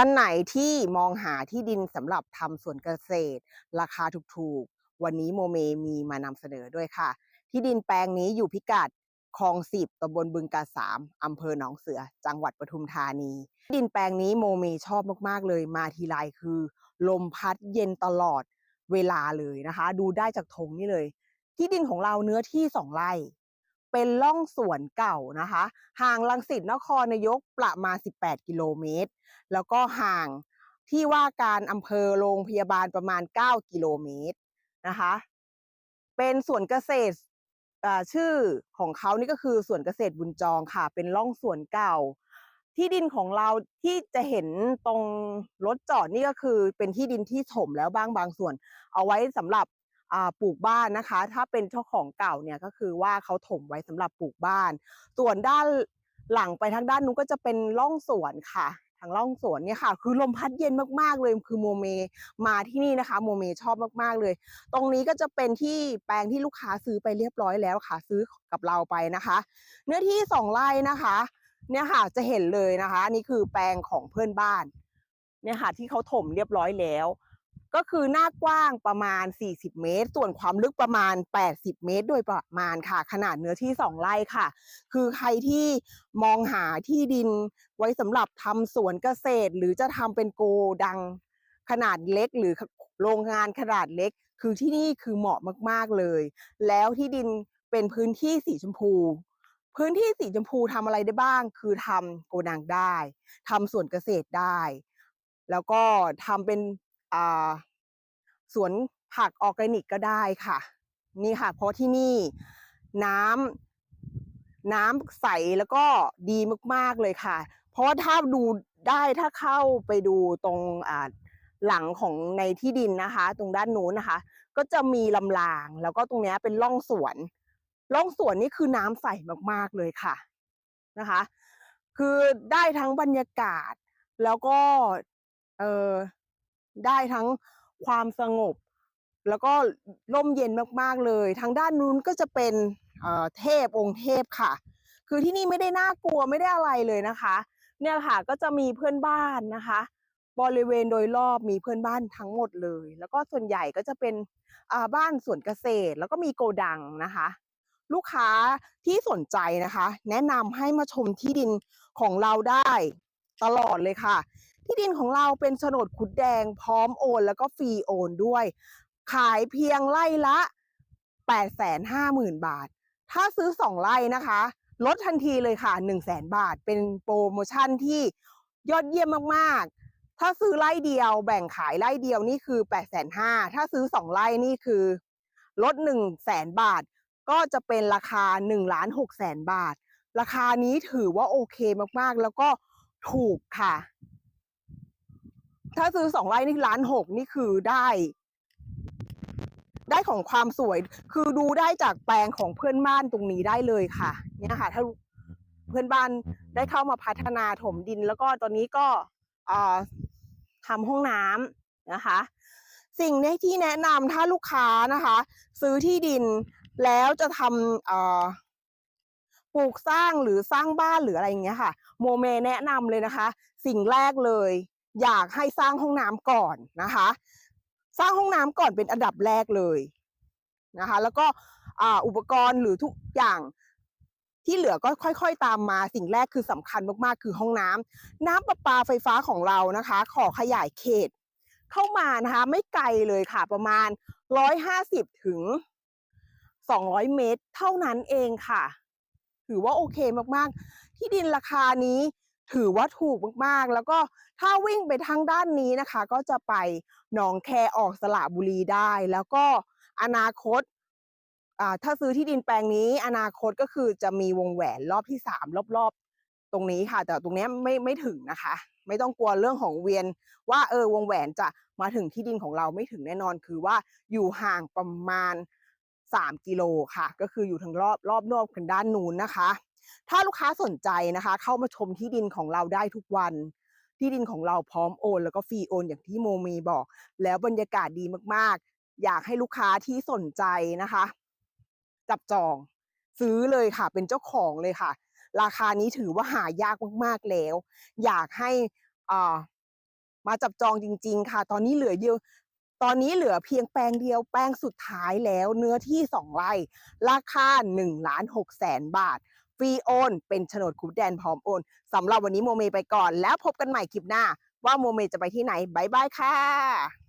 ท่านไหนที่มองหาที่ดินสำหรับทำสวนเกษตร ราคาถูกๆ วันนี้โมเมมีมานำเสนอด้วยค่ะ ที่ดินแปลงนี้อยู่พิกัดคลองสิบตำบลบึงกาสามอำเภอหนองเสือ จังหวัดปทุมธานี ที่ดินแปลงนี้โมเมชอบมากๆเลยมาทีไรคือ ลมพัดเย็นตลอดเวลาเลยนะคะ ดูได้จากธงนี่เลย ที่ดินของเราเนื้อที่สองไร่ เป็นล่องสวนเก่านะคะ ห่างลังสิตนครนายกประมาณ 18 กิโลเมตร แล้วก็ห่างที่ว่าการอำเภอโรงพยาบาลประมาณ 9 กิโลเมตรนะคะ เป็นสวนเกษตรอ่าชื่อของเขานี่ก็คือสวนเกษตรบุญจองค่ะ เป็นร่องสวนเก่า ที่ดินของเราที่จะเห็นตรงรถจอดนี่ก็คือเป็นที่ดินที่ถมแล้วบ้างบางส่วน เอาไว้สำหรับ ปลูกบ้านนะคะ ถ้าเป็นเจ้าของเก่าเนี่ยก็คือว่าเขาถมไว้สำหรับปลูกบ้าน ส่วนด้านหลังไปทางด้านนู้นก็จะเป็นร่องสวนค่ะทางร่องสวนเนี่ยค่ะ คือลมพัดเย็นมากๆเลยคือโมเมมาที่นี่นะคะ โมเมชอบมากๆเลย ตรงนี้ก็จะเป็นที่แปลงที่ลูกค้าซื้อไปเรียบร้อยแล้วค่ะ ซื้อกับเราไปนะคะ เนื้อที่สองไร่นะคะ เนี่ยค่ะจะเห็นเลยนะคะอันนี่คือแปลงของเพื่อนบ้าน เนี่ยค่ะที่เขาถมเรียบร้อยแล้ว ก็คือหน้ากว้างประมาณ 40 เมตร ส่วนความลึกประมาณ 80 เมตร โดยประมาณค่ะ ขนาดเนื้อที่ 2 ไร่ค่ะ คือใครที่มองหาที่ดินไว้สำหรับทำสวนเกษตร หรือจะทำเป็นโกดังขนาดเล็ก หรือโรงงานขนาดเล็ก คือที่นี่คือเหมาะมากๆเลย แล้วที่ดินเป็นพื้นที่สีชมพู พื้นที่สีชมพูทำอะไรได้บ้าง คือทำโกดังได้ทำสวนเกษตรได้ แล้วก็ทำเป็น สวนผักออร์แกนิกก็ได้ค่ะ นี่ค่ะ เพราะที่นี่น้ำน้ำใสแล้วก็ดีมากๆเลยค่ะ เพราะว่าถ้าดูได้ถ้าเข้าไปดูตรงหลังของในที่ดินนะคะ ตรงด้านนู้นนะคะ ก็จะมีลำราง แล้วก็ตรงนี้เป็นร่องสวนร่องสวนนี่คือน้ำใสมากๆเลยค่ะนะคะ คือได้ทั้งบรรยากาศแล้วก็เออ ได้ทั้งความสงบ แล้วก็ร่มเย็นมากๆเลย ทางด้านนู้นก็จะเป็นเเทพองค์เทพค่ะ คือที่นี่ไม่ได้น่ากลัวไม่ได้อะไรเลยนะคะ เนี่ยค่ะก็จะมีเพื่อนบ้านนะคะ บริเวณโดยรอบมีเพื่อนบ้านทั้งหมดเลย แล้วก็ส่วนใหญ่ก็จะเป็นบ้านสวนเกษตร แล้วก็มีโกดังนะคะ ลูกค้าที่สนใจนะคะ แนะนำให้มาชมที่ดินของเราได้ตลอดเลยค่ะ ที่ดินของเราเป็นโฉนดคุดแดงพร้อมโอน แล้วก็ฟรีโอนด้วย ขายเพียงไร่ละ 850,000 บาท ถ้าซื้อ 2 ไร่นะคะ ลดทันทีเลยค่ะ 100,000 บาท เป็นโปรโมชั่นที่ยอดเยี่ยมมากๆ ถ้าซื้อไร่เดียวแบ่งขายไร่เดียวนี่คือ 850,000ถ้าซื้อ 2 ไร่นี่คือลด 100,000 บาท ก็จะเป็นราคา1ล้าน6แสนบาท ราคานี้ถือว่าโอเคมากๆ แล้วก็ถูกค่ะ ถ้าซื้อ2ไร่นี่ล้าน6นี่คือได้ ได้ของความสวย คือดูได้จากแปลงของเพื่อนบ้านตรงนี้ได้เลยค่ะ เนี่ยค่ะ ถ้าเพื่อนบ้านได้เข้ามาพัฒนาถมดิน แล้วก็ตอนนี้ก็ทำห้องน้ำนะคะ สิ่งนี้ที่แนะนำถ้าลูกค้านะคะ ซื้อที่ดินแล้วจะทำปลูกสร้างหรือสร้างบ้านหรืออะไรอย่างเงี้ยค่ะ โมเมแนะนำเลยนะคะ สิ่งแรกเลย อยากให้สร้างห้องน้ำก่อนนะคะ สร้างห้องน้ำก่อนเป็นอันดับแรกเลยนะคะ แล้วก็อุปกรณ์หรือทุกอย่างที่เหลือก็ค่อย ๆ ตามมาสิ่งแรกคือสำคัญมากๆ คือห้องน้ำน้ำประปาไฟฟ้าของเรานะคะ ขอขยายเขต เข้ามานะคะ ไม่ไกลเลยค่ะประมาณ150ถึง200เมตร เท่านั้นเองค่ะ ถือว่าโอเคมากๆ ที่ดินราคานี้ ถือว่าถูกมากๆ แล้วก็ถ้าวิ่งไปทางด้านนี้นะคะ ก็จะไปหนองแคออกสระบุรีได้ แล้วก็อนาคตาถ้าซื้อที่ดินแปลงนี้ อนาคตก็คือจะมีวงแหวนรอบที่สามรอบๆ ตรงนี้ค่ะ แต่ตรงนี้ไม่ไม่ถึงนะคะ ไม่ต้องกลัวเรื่องของเวียน ว่าเออวงแหวนจะมาถึงที่ดินของเราไม่ถึงแน่นอนคือว่าอยู่ห่างประมาณ 3 กิโลค่ะ ก็คืออยู่ทางรอบรอบนอกกันด้านนู้นนะคะ ถ้าลูกค้าสนใจนะคะ เข้ามาชมที่ดินของเราได้ทุกวัน ที่ดินของเราพร้อมโอน แล้วก็ฟรีโอนอย่างที่โมมีบอก แล้วบรรยากาศดีมากๆ อยากให้ลูกค้าที่สนใจนะคะ จับจอง ซื้อเลยค่ะ เป็นเจ้าของเลยค่ะ ราคานี้ถือว่าหายากมากๆแล้ว อยากให้อ่ามาจับจองจริง ๆ ค่ะ ตอนนี้เหลือเยอะตอนนี้เหลือเพียงแปลงเดียวแปลงสุดท้ายแล้วเนื้อที่ 2 ไร่ ราคา1ล้าน6แสนบาท ฟรีโอน เป็นโฉนดคุดแดนพร้อมโอนสำหรับวันนี้โมเมไปก่อนแล้วพบกันใหม่คลิปหน้า ว่าโมเมจะไปที่ไหนบายบายค่ะ